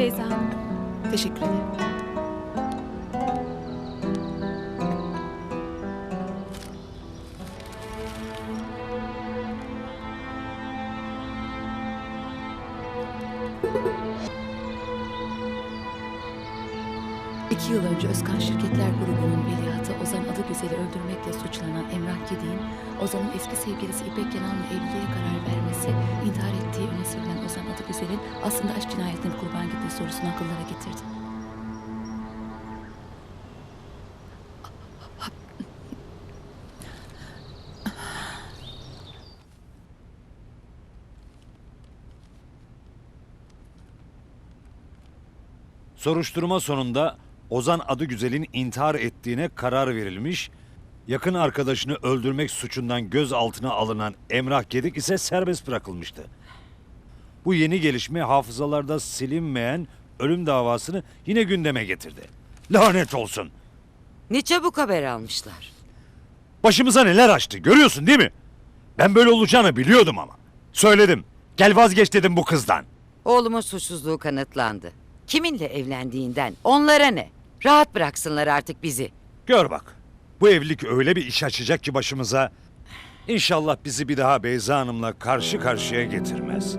Teşekkür ederim. İki yıl önce Özkan Şirketler Grubu'nun veliahtı Ozan Adıgüzel'i öldürmekle suçlanan Emrah Gedi'nin Ozan'ın eski sevgilisi İpek Kenan'la evliliğe karar vermesi, intihar ettiği öne Adıgüzel'in aslında aşk cinayetine kurban gittiği sorusunu akıllara getirdi. Soruşturma sonunda Ozan Adıgüzel'in intihar ettiğine karar verilmiş. Yakın arkadaşını öldürmek suçundan gözaltına alınan Emrah Gedik ise serbest bırakılmıştı. Bu yeni gelişme hafızalarda silinmeyen ölüm davasını yine gündeme getirdi. Lanet olsun. Ne çabuk haber almışlar. Başımıza neler açtı görüyorsun değil mi? Ben böyle olacağını biliyordum ama. Söyledim. Gel vazgeç dedim bu kızdan. Oğlumun suçsuzluğu kanıtlandı. Kiminle evlendiğinden onlara ne? Rahat bıraksınlar artık bizi. Gör bak. Bu evlilik öyle bir iş açacak ki başımıza. İnşallah bizi bir daha Beyza Hanım'la karşı karşıya getirmez.